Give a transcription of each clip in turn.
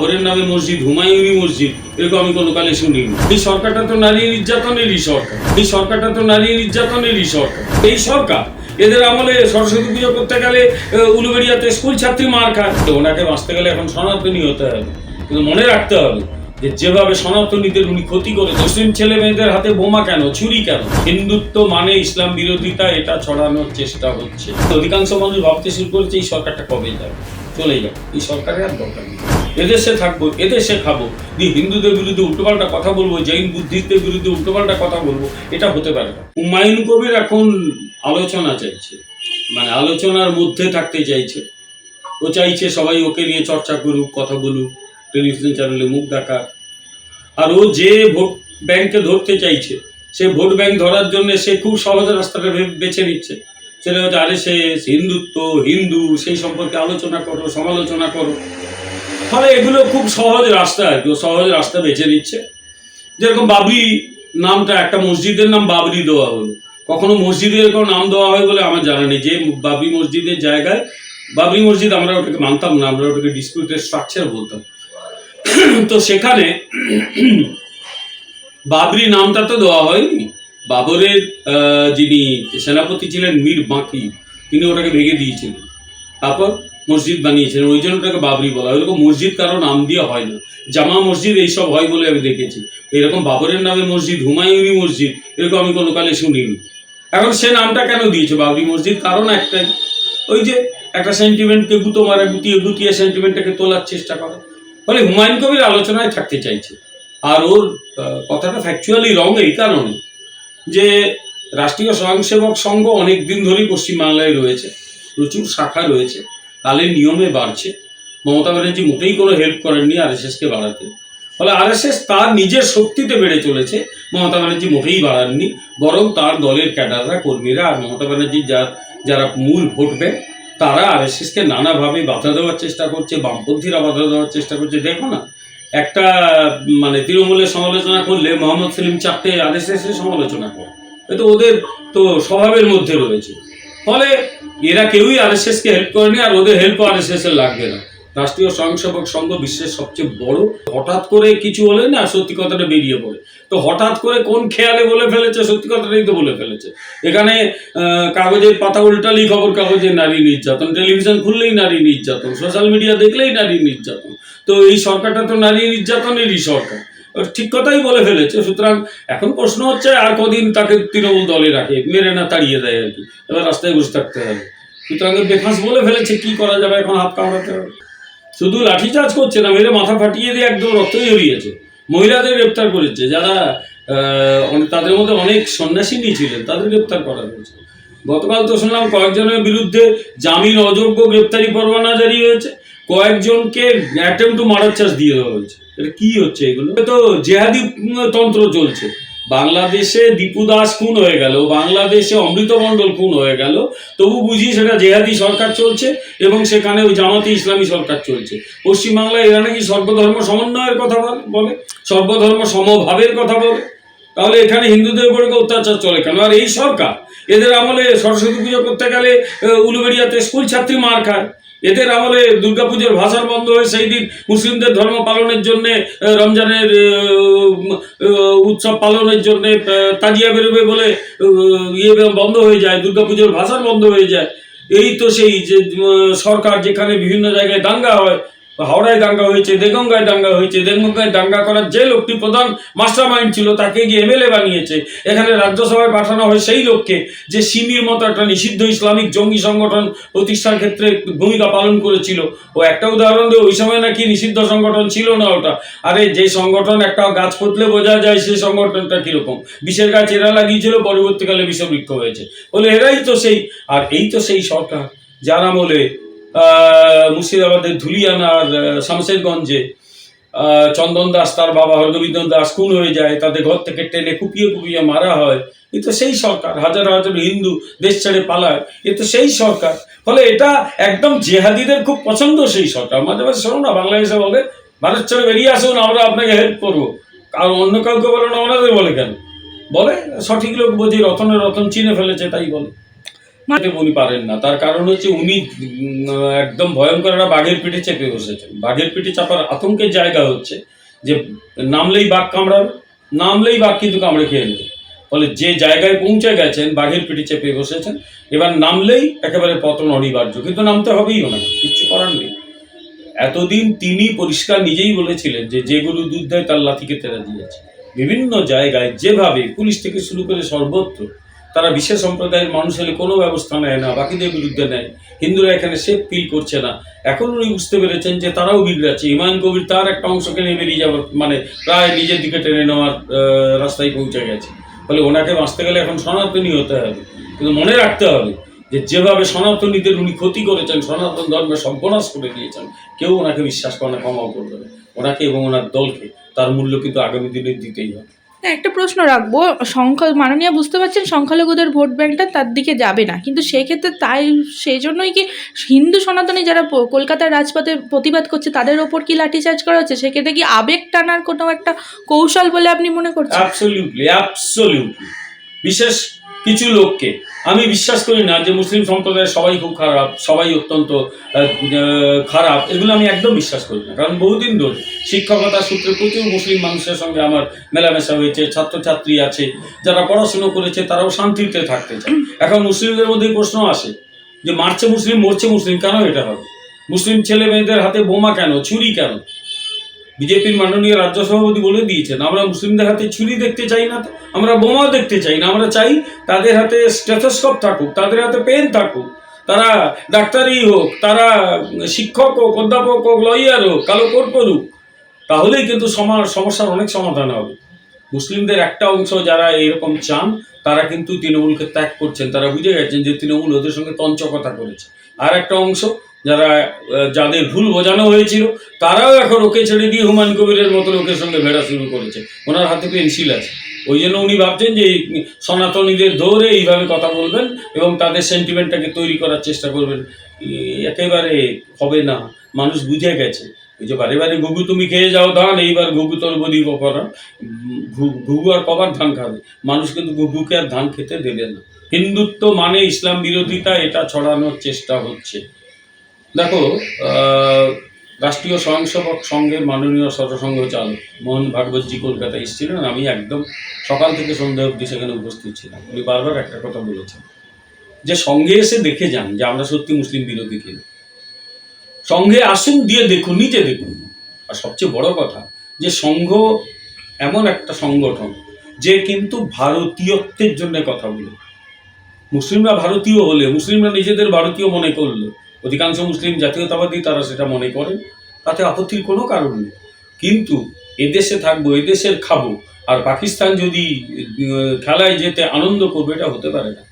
বাবরের নামে মসজিদ হুমায়ুনি মসজিদ, এরকম আমি কোনো কালে শুনিনি এই সরকারটা তো নারী নির্যাতনেরই সরকার। এই সরকারটা তো নারী নির্যাতনেরই সরকার। এই সরকার, এদের আমলে সরস্বতী পুজো করতে গেলে উলুবেড়িয়াতে স্কুল ছাত্রী মার খায়। ওনাকে বাঁচতে গেলে এখন সনাতনী হতে হবে। কিন্তু মনে রাখতে হবে যে, যেভাবে সনাতনীদের উনি ক্ষতি করে, মুসলিম ছেলে মেয়েদের হাতে বোমা কেন, ছুরি কেন? হিন্দুত্ব মানে ইসলাম বিরোধিতা, এটা ছড়ানোর চেষ্টা হচ্ছে। অধিকাংশ মানুষ ভাবতে শুরু করেছে, এই সরকারটা কবে যাবে? চলে যাবে। এই সরকারের আর দরকার নেই। এদেশে থাকব, এদেশে খাব। দিয়ে হিন্দুদের বিরুদ্ধে উল্টোপাল্টা কথা বলব, জৈন বুদ্ধিস্টদের বিরুদ্ধে উল্টোপাল্টা কথা বলব, এটা হতে পারে না। হুমায়ুন কবির এখন আলোচনা চাইছে মানে আলোচনার মধ্যে থাকতে চাইছে। ও চাইছে সবাই ওকে নিয়ে চর্চা করুক, কথা বলুক, টেলিভিশন চ্যানেলে মুখ দেখা আর ও যে ভোট ব্যাংকে ধরতে চাইছে, সে ভোট ব্যাংক ধরার জন্য সে খুব সহজ রাস্তাটা বেছে নিচ্ছে। সেটা হচ্ছে, আরে সে হিন্দুত্ব, হিন্দু, সেই সম্পর্কে আলোচনা করো, সমালোচনা করো। ফলে এগুলো খুব সহজ রাস্তা আর কি সহজ রাস্তা বেছে নিচ্ছে। যেরকম বাবরি নামটা, একটা মসজিদের নাম বাবরি দেওয়া হলো কখনো মসজিদের কোনো নাম দেওয়া হয় বলে আমার জানা নেই। যে বাবরি মসজিদের জায়গায়, বাবরি মসজিদ আমরা ওটাকে মানতাম না, আমরা ওটাকে ডিসপিউটেড স্ট্রাকচার বলতাম। তো সেখানে বাবরি নামটা তো দেওয়া হয়নি। বাবরের যিনি সেনাপতি ছিলেন মীর বাঁকি, তিনি ওটাকে ভেঙে দিয়েছিলেন। তারপর মসজিদ বানিয়েছিলেন ওই জন্য ওটাকে বাবরি বলা হয়। এরকম মসজিদ কারও নাম দিয়ে হয় না। জামা মসজিদ এইসব হয় বলে আমি দেখেছি। এরকম বাবরের নামে মসজিদ হুমায়ুনি মসজিদ, এরকম আমি কোনো কালে শুনিনি। এখন সে নামটা কেন দিয়েছে? বাবরি মসজিদ কারণ একটাই। ওই যে একটা সেন্টিমেন্টকে গুতো মারা, গুটিয়ে গুটিয়ে সেন্টিমেন্টটাকে তোলার চেষ্টা করে। ফলে হুমায়ুন কবির আলোচনায় থাকতে চাইছে। আর ওর কথাটা ফ্যাকচুয়ালি রং এই কারণে। যে রাষ্ট্রীয় স্বয়ংসেবক সংঘ অনেক দিন ধরেই পশ্চিমবাংলায় রয়েছে। প্রচুর শাখা রয়েছে। কালের নিয়মে বাড়ছে। মমতা ব্যানার্জি মোটেই কোনো হেল্প করেননি আরএসএসকে বাড়াতে। ফলে আরএসএস তার নিজের শক্তিতে বেড়ে চলেছে, মমতা ব্যানার্জি মোটেই বাড়াননি, বরং তার দলের ক্যাডাররা, কর্মীরা আর মমতা ব্যানার্জির যা, যারা মূল ভোট ব্যাংক, তারা আরএসএসকে নানাভাবে বাধা দেওয়ার চেষ্টা করছে, বামপন্থীরা বাধা দেওয়ার চেষ্টা করছে। দেখো না, একটা মানে তৃণমূলের সমালোচনা করলে মোহাম্মদ সেলিম চারটে আরএসএস এর সমালোচনা করে। তো ওদের তো স্বভাবের মধ্যে রয়েছে। ফলে এরা কেউই আরএসএস কে হেল্প করেনি আর ওদের হেল্প আরএসএস এর লাগবে না। রাষ্ট্রীয় স্বয়ংসেবক সংঘ বিশ্বের সবচেয়ে বড়। হঠাৎ করে কিছু হলে না সত্যি কথাটা বেরিয়ে পড়ে। তো হঠাৎ করে কোন খেয়ালে বলে ফেলেছে? সত্যি কথাটাই তো বলে ফেলেছে। এখানে কাগজের পাতা উল্টালেই খবর কাগজে নারী নির্যাতন। টেলিভিশন খুললেই নারী নির্যাতন। সোশ্যাল মিডিয়া দেখলেই নারী নির্যাতন। তো এই সরকারটা তো নারী নির্যাতনেরই সরকার। ঠিক কথাই বলে ফেলেছে। সুতরাং এখন প্রশ্ন হচ্ছে, আর কদিন তাকে তৃণমূল দলে রাখে? মেরে না তাড়িয়ে দেয় আর কি। এবার রাস্তায় বসে থাকতে হবে। সুতরাং বেফাঁস বলে ফেলেছে, কি করা যাবে? এখন হাত কামড়াতে হবে। শুধু লাঠি লাঠিচার্জ করছে না, মেরে মাথা ফাটিয়ে দিয়ে একদম রক্ত জড়িয়েছে মহিলাদের গ্রেপ্তার করেছে। যারা তাদের মধ্যে অনেক সন্ন্যাসিনী ছিলেন, তাদের গ্রেপ্তার করা হয়েছে। গতকাল তো শুনলাম কয়েকজনের বিরুদ্ধে জামিন অযোগ্য গ্রেপ্তারি পরোয়ানা জারি হয়েছে। কয়েকজনকে অ্যাটেম্প টু মার্ডার চার্জ দিয়ে দেওয়া হয়েছে। এটা কি হচ্ছে এগুলো? তো জেহাদি তন্ত্র চলছে। বাংলাদেশে দীপু দাস খুন হয়ে গেল, বাংলাদেশে অমৃত মণ্ডল খুন হয়ে গেল। তবু বুঝি সেটা জেহাদি সরকার চলছে এবং সেখানে ওই জামাতি ইসলামী সরকার চলছে। পশ্চিমবাংলায় এরা নাকি সর্বধর্ম সমন্বয়ের কথা বল- সর্বধর্ম সমভাবের কথা বলে। তাহলে এখানে হিন্দুদের উপরে অত্যাচার চলে কেন? আর এই সরকার, এদের আমলে সরস্বতী পুজো করতে গেলে উলুবেড়িয়াতে স্কুল ছাত্রী মার খায়। এদের আমলে দুর্গাপুজোর ভাষার বন্ধ হয়ে সেই দিন মুসলিমদের ধর্ম পালনের জন্যে রমজানের উৎসব পালনের জন্যে তাজিয়া বেরোবে বলে ইয়ে বন্ধ হয়ে যায়, দুর্গাপুজোর ভাষার বন্ধ হয়ে যায়। এই তো সেই যে সরকার যেখানে বিভিন্ন জায়গায় দাঙ্গা হয় হাওড়ায় দাঙ্গা হয়েছে দেগঙ্গায় দাঙ্গা হয়েছে দেগঙ্গায় দাঙ্গা করার যে লোকটি প্রধান মাস্টার মাইন্ড ছিল তাকে গিয়ে এমএলএ বানিয়েছে। এখানে রাজ্যসভায় পাঠানো হয় সেই লোককে যে সিমির মতো একটা নিষিদ্ধ ইসলামিক জঙ্গি সংগঠন প্রতিষ্ঠার ক্ষেত্রে ভূমিকা পালন করেছিল। ও একটা উদাহরণ দিয়ে ওই সময় নাকি নিষিদ্ধ সংগঠন ছিল না ওটা। আরে যে সংগঠন একটা গাছ পুতলে বোঝা যায় সেই সংগঠনটা কীরকম। বিষের গাছ এরা লাগিয়েছিল পরবর্তীকালে বিষবৃক্ষ হয়েছে। বলে এরাই তো সেই আর এই তো সেই সরকার যার আহ, মুর্শিদাবাদের ধুলিয়ানার শামশেরগঞ্জে চন্দন দাস, তার বাবা হরগোবিন্দ দাস খুন হয়ে যায়, তাদের ঘর থেকে টেনে কুপিয়ে কুপিয়ে মারা হয়। এ তো সেই সরকার, হাজার হাজার হিন্দু দেশ ছেড়ে পালায়, এ তো সেই সরকার। ফলে এটা একদম জেহাদিদের খুব পছন্দ সেই সরকার। মাঝে মাঝে শোনো না বাংলাদেশে বলে, ভারত ছেড়ে বেরিয়ে আসুন, আমরা আপনাকে হেল্প করব। আর অন্য কাউকে বলে না, ওনাদের বলে কেন? বলে, সঠিক লোক বুঝি রতনের রতন চিনে ফেলেছে, তাই বলে। উনি পারেন না। তার কারণ হচ্ছে উনি একদম ভয়ঙ্কর একটা বাঘের পিঠে চেপে বসেছেন। বাঘের পিঠে চাপার আতঙ্কের জায়গা হচ্ছে যে নামলেই বাঘ কামড়াবে, নামলেই বাঘ কিন্তু কামড়ে খেয়ে নেবে। ফলে যে জায়গায় পৌঁছে গেছেন, বাঘের পিঠে চেপে বসেছেন, এবার নামলেই একেবারে পতন অনিবার্য। কিন্তু নামতে হবেই ওনাকে, কিচ্ছু করার নেই। এতদিন তিনি পরিষ্কার নিজেই বলেছিলেন যে যে দুধ দেয় তার লাথিকে তেরা দিয়েছে। বিভিন্ন জায়গায় যেভাবে পুলিশ থেকে শুরু করে সর্বত্র তারা বিশেষ সম্প্রদায়ের মানুষ হলে কোনো ব্যবস্থা নেয় না, বাকিদের বিরুদ্ধে নেয়। হিন্দুরা এখানে সেফ ফিল করছে না। এখন উনি বুঝতে পেরেছেন যে তারাও বিগড়াচ্ছে ইমান কবির তার একটা অংশকে নিয়ে বেরিয়ে যাওয়ার মানে প্রায় নিজের দিকে টেনে নেওয়ার রাস্তায় পৌঁছে গেছে। ফলে ওনাকে বাঁচতে গেলে এখন সনাতনী হতে হবে। কিন্তু মনে রাখতে হবে যে যেভাবে সনাতনীদের উনি ক্ষতি করেছেন, সনাতন ধর্মের সর্বনাশ করে দিয়েছেন, কেউ ওনাকে বিশ্বাস করে না ক্ষমাও করবে ওনাকে এবং ওনার দলকে তার মূল্য কিন্তু আগামী দিনে দিতেই হবে। একটা প্রশ্ন রাখব। সংখ্যা, মাননীয় বুঝতে পারছেন, সংখ্যালঘুদের ভোট ব্যাংকটা তার দিকে যাবে না। কিন্তু সেক্ষেত্রে তাই, সেই জন্যই কি হিন্দু সনাতনী যারা কলকাতার রাজপথে প্রতিবাদ করছে, তাদের ওপর কি লাঠিচার্জ করা হচ্ছে? সেক্ষেত্রে কি আবেগ টানার কোনো একটা কৌশল বলে আপনি মনে করছেন? বিশেষ কিছু লোককে। আমি বিশ্বাস করি না যে মুসলিম সম্প্রদায়ের সবাই খুব খারাপ, সবাই অত্যন্ত খারাপ, এগুলো আমি একদম বিশ্বাস করি না। কারণ বহুদিন ধরে শিক্ষকতার সূত্রে প্রচুর মুসলিম মানুষের সঙ্গে আমার মেলামেশা হয়েছে, ছাত্রছাত্রী আছে, যারা পড়াশুনো করেছে, তারাও শান্তিতে থাকতে চায়। এখন মুসলিমদের মধ্যে প্রশ্ন আসে যে, মারছে মুসলিম, মরছে মুসলিম, কেন এটা হবে? মুসলিম ছেলে মেয়েদের হাতে বোমা কেন? ছুরি কেন? বিজেপির মাননীয় রাজ্য সভাপতি বলে দিয়েছেন, আমরা মুসলিমদের হাতে ছুরি দেখতে চাই না, আমরা বোমা দেখতে চাই না, আমরা চাই তাদের হাতে স্টেথোস্কোপ থাকুক, তাদের হাতে পেন থাকুক, তারা ডাক্তারই হোক, তারা শিক্ষক হোক, অধ্যাপক হোক লয়ার হোক, কালো কোট করুক তাহলেই কিন্তু সমা- সমস্যার অনেক সমাধান হবে। মুসলিমদের একটা অংশ যারা এরকম চান, তারা কিন্তু তৃণমূলকে ত্যাগ করছেন, তারা বুঝে গেছেন যে তৃণমূল ওদের সঙ্গে তঞ্চকতা করেছে। আর একটা অংশ যারা যাদের ভুল বোঝানো হয়েছিল, তারাও এখন ওকে ছেড়ে দিয়ে হুমায়ুন কবিরের মতো লোকের সঙ্গে ভেড়া শুরু করেছে। ওনার হাতে পেন্সিল আছে। ওই জন্য উনি ভাবছেন যে এই সনাতনীদের ধরে এইভাবে কথা বলবেন এবং তাদের সেন্টিমেন্টটাকে তৈরি করার চেষ্টা করবেন। একেবারে হবে না। মানুষ বুঝে গেছে। ওই যে বারে বারে ঘুঘু তুমি খেয়ে যাও ধান, এইবার ঘুঘু তোর বদি করা ঘুঘু আর কবার ধান খাবে। মানুষ কিন্তু ঘুঘুকে আর ধান খেতে দেবে না। হিন্দুত্ব মানে ইসলাম বিরোধিতা, এটা ছড়ানোর চেষ্টা হচ্ছে। দেখো রাষ্ট্রীয় স্বয়ংসেবক সংঘের মাননীয় সরসংঘ চালক মোহন ভাগবতজি কলকাতায় এসেছিলেন আমি একদম সকাল থেকে সন্ধ্যা অবধি সেখানে উপস্থিত ছিলাম। উনি বারবার একটা কথা বলেছেন। যে সঙ্গে এসে দেখে যান যে আমরা সত্যি মুসলিম বিরোধী কিনা। সঙ্গে আসুন, দিয়ে দেখুন, নিজে দেখুন। আর সবচেয়ে বড় কথা, যে সংঘ এমন একটা সংগঠন যে কিন্তু ভারতীয়ত্বের জন্য কথা বলে। মুসলিমরা ভারতীয় হলে, মুসলিমরা নিজেদের ভারতীয় মনে করলে অধিকাংশ মুসলিম জাতীয়তাবাদী তারা সেটা মনে করেন। তাতে আপত্তির কোনো কারণ নেই। কিন্তু এদেশে থাকব, এদেশের খাব, আর পাকিস্তান যদি খেলায় যেতে আনন্দ করবে, এটা হতে পারে না।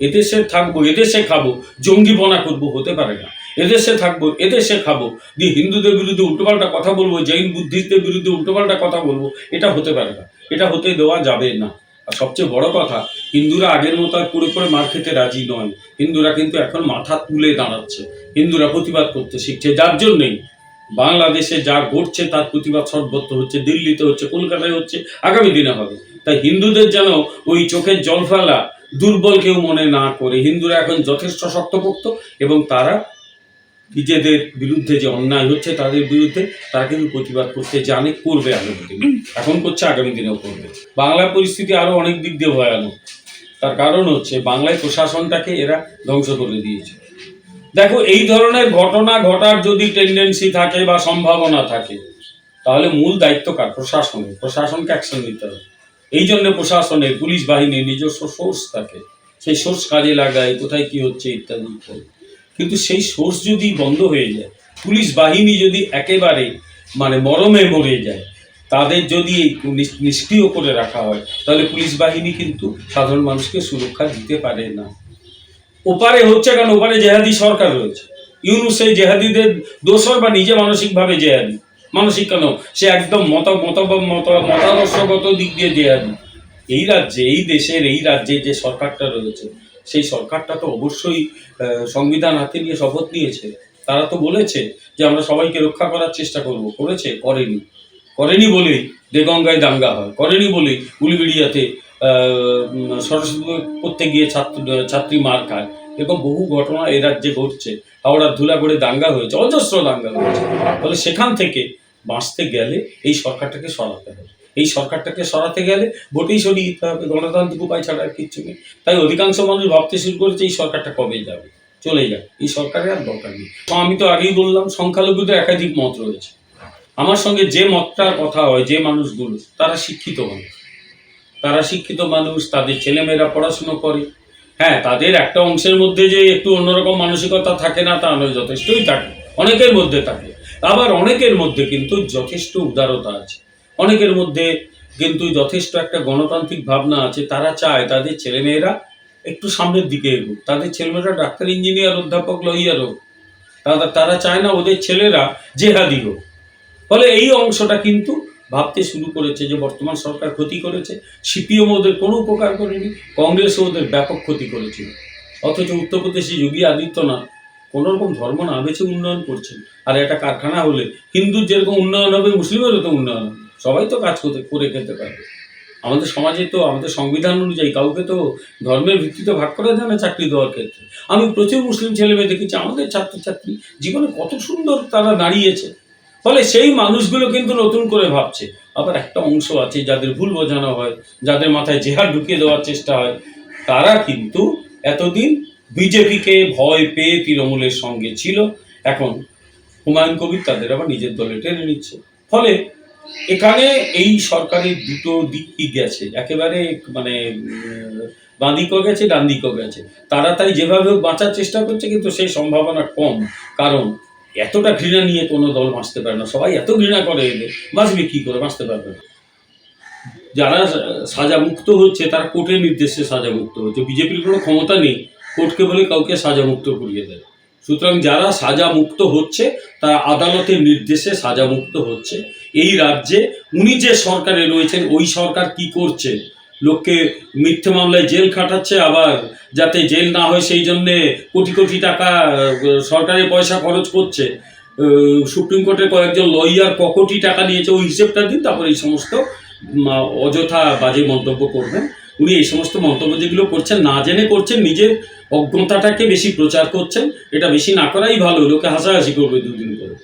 এদেশে থাকব, এদেশে খাব, জঙ্গিপনা করব, হতে পারে না। এদেশে থাকব, এদেশে খাব দিয়ে হিন্দুদের বিরুদ্ধে উল্টোপাল্টা কথা বলব, জৈন বুদ্ধিস্টদের বিরুদ্ধে উল্টোপাল্টা কথা বলব, এটা হতে পারে না। এটা হতে দেওয়া যাবে না। আর সবচেয়ে বড় কথা, হিন্দুরা আগের মতো আর পুরো করে মার খেতে রাজি নয় হিন্দুরা কিন্তু এখন মাথা তুলে দাঁড়াচ্ছে। হিন্দুরা প্রতিবাদ করতে শিখছে, যার জন্যই বাংলাদেশে যা ঘটছে তার প্রতিবাদ সর্বত্র হচ্ছে, দিল্লিতে হচ্ছে, কলকাতায় হচ্ছে, আগামী দিনে হবে। তাই হিন্দুদের যেন ওই চোখের জল ফেলা দুর্বল কেউ মনে না করে, হিন্দুরা এখন যথেষ্ট শক্তপোক্ত এবং তারা নিজেদের বিরুদ্ধে যে অন্যায় হচ্ছে তাদের বিরুদ্ধে তারা কিন্তু প্রতিবাদ করতে জানে করবে আগামী দিনে। এখন করছে, আগামী দিনেও করবে। বাংলার পরিস্থিতি আরও অনেক দিক দিয়ে ভয়ানক। তার কারণ হচ্ছে, বাংলায় প্রশাসনটাকে এরা ধ্বংস করে দিয়েছে। দেখো, এই ধরনের ঘটনা ঘটার যদি টেন্ডেন্সি থাকে বা সম্ভাবনা থাকে, তাহলে মূল দায়িত্ব কার? প্রশাসনের। প্রশাসনকে অ্যাকশন নিতে হবে। এই জন্য প্রশাসনের পুলিশ বাহিনীর নিজস্ব সোর্স থাকে। সেই সোর্স কাজে লাগায়, কোথায় কি হচ্ছে ইত্যাদি ইত্যাদি। কিন্তু সেই সোর্স যদি বন্ধ হয়ে যায়, পুলিশ বাহিনী যদি একেবারে মানে মরমে মরে যায়, তাদের যদি নিষ্ক্রিয় করে রাখা হয়, তাহলে পুলিশ বাহিনী কিন্তু সাধারণ মানুষকে সুরক্ষা দিতে পারে না। ওপারে হচ্ছে কারণ ওপারে জেহাদি সরকার রয়েছে। ইউনুস সেই জেহাদিদের দোসর বা নিজে মানসিকভাবে জেহাদি? মানসিক কেন? সে একদম মত মত, মতাদর্শগত দিক দিয়ে জেহাদি। এই রাজ্যে, এই দেশের, এই রাজ্যে যে সরকারটা রয়েছে সেই সরকারটা তো অবশ্যই সংবিধান হাতে নিয়ে শপথ নিয়েছে। তারা তো বলেছে যে আমরা সবাইকে রক্ষা করার চেষ্টা করব। করেছে? করেনি। করেনি বলেই দেগঙ্গায় দাঙ্গা হয়। করেনি বলেই উলিবিড়িয়াতে সরস্বতী করতে গিয়ে ছাত্র, ছাত্রী মার খায়। এরকম বহু ঘটনা এ রাজ্যে ঘটছে। হাওড়ার ধুলাগড়ে দাঙ্গা হয়েছে। অজস্র দাঙ্গা হয়েছে। ফলে সেখান থেকে বাঁচতে গেলে এই সরকারটাকে সরাতে হবে। এই সরকারটাকে সরাতে গেলে ভোটেই সরিয়ে দিতে হবে গণতান্ত্রিক উপায় ছাড়া কিচ্ছু নেই। তাই অধিকাংশ মানুষ ভাবতে শুরু করেছে এই সরকারটা কবে যাবে? চলে যাক, এই সরকারের আর দরকার নেই। তো আমি তো আগেই বললাম সংখ্যালঘুদের একাধিক মত রয়েছে। আমার সঙ্গে যে মতটার কথা হয়, যে মানুষগুলো, তারা শিক্ষিত মানুষ। তারা শিক্ষিত মানুষ, তাদের ছেলেমেয়েরা পড়াশুনো করে। হ্যাঁ তাদের একটা অংশের মধ্যে যে একটু অন্যরকম মানসিকতা থাকে না, তা নয়, যথেষ্টই থাকে। অনেকের মধ্যে থাকে। আবার অনেকের মধ্যে কিন্তু যথেষ্ট উদারতা আছে। অনেকের মধ্যে কিন্তু যথেষ্ট একটা গণতান্ত্রিক ভাবনা আছে, তারা চায় তাদের ছেলেমেয়েরা একটু সামনের দিকে এগুক। তাদের ছেলেমেয়েরা ডাক্তার, ইঞ্জিনিয়ার, অধ্যাপক লইয়ার হোক। তারা তারা চায় না ওদের ছেলেরা জেহাদি হোক। ফলে এই অংশটা কিন্তু ভাবতে শুরু করেছে যে বর্তমান সরকার ক্ষতি করেছে, সিপিএম ওদের কোনো উপকার করেনি, কংগ্রেসও ওদের ব্যাপক ক্ষতি করেছিল। অথচ উত্তরপ্রদেশে যোগী আদিত্যনাথ কোনো রকম ধর্ম না বেছে উন্নয়ন করছেন। আর একটা কারখানা হলে হিন্দুর যেরকম উন্নয়ন হবে, মুসলিমেরও তো উন্নয়ন হবে। সবাই তো কাজ করতে করে খেতে পারবে। আমাদের সমাজে তো, আমাদের সংবিধান অনুযায়ী কাউকে তো ধর্মের ভিত্তিতে ভাগ করা যায় না চাকরি দেওয়ার ক্ষেত্রে। আমি প্রচুর মুসলিম ছেলে মেয়ে দেখেছি, আমাদের ছাত্রছাত্রী জীবনে কত সুন্দর তারা দাঁড়িয়েছে। ফলে সেই মানুষগুলো কিন্তু নতুন করে ভাবছে। আবার একটা অংশ আছে যাদের ভুল বোঝানো হয়, যাদের মাথায় জেহাদ ঢুকিয়ে দেওয়ার চেষ্টা হয়। তারা কিন্তু এতদিন বিজেপিকে ভয় পেয়ে তৃণমূলের সঙ্গে ছিল। এখন হুমায়ুন কবির তাদের আবার নিজের দলে টেনে নিচ্ছে। ফলে এখানে এই সরকারের দুটো দিকই গেছে। একেবারে মানে বাঁ দিকও গেছে, ডান দিকও গেছে। তারা তাই যেভাবে বাঁচার চেষ্টা করছে, কিন্তু সেই সম্ভাবনা কম। কারণ এতটা ঘৃণা নিয়ে কোনো দল বাঁচতে পারে না। সবাই এত ঘৃণা করে এলে বাঁচবে কি করে? বাঁচতে পারবে না। যারা সাজা মুক্ত হচ্ছে, তারা কোর্টের নির্দেশে সাজা মুক্ত হচ্ছে। বিজেপির কোনো ক্ষমতা নেই। কোর্টকে বলে কাউকে সাজা মুক্ত করিয়ে দেয়। সুতরাং যারা সাজা মুক্ত হচ্ছে, তারা আদালতের নির্দেশে সাজা মুক্ত হচ্ছে। এই রাজ্যে উনি যে সরকারে রয়েছেন, ওই সরকার কি করছে? লোককে মিথ্যে মামলায় জেল খাটাচ্ছে আবার, যাতে জেল না হয় সেই জন্যে কোটি কোটি টাকা সরকারের পয়সা খরচ করছে। সুপ্রিম কোর্টের কয়েকজন লয়ার ক কোটি টাকা নিয়েছে, ওই হিসেবটা দিন, তারপর এই সমস্ত অযথা বাজে মন্তব্য করবেন। উনি এই সমস্ত মন্তব্য যেগুলো করছেন, না জেনে করছেন, নিজের অজ্ঞতাটাকে বেশি প্রচার করছেন, এটা বেশি না করাই ভালো, লোকে হাসাহাসি করবে দুদিন করে।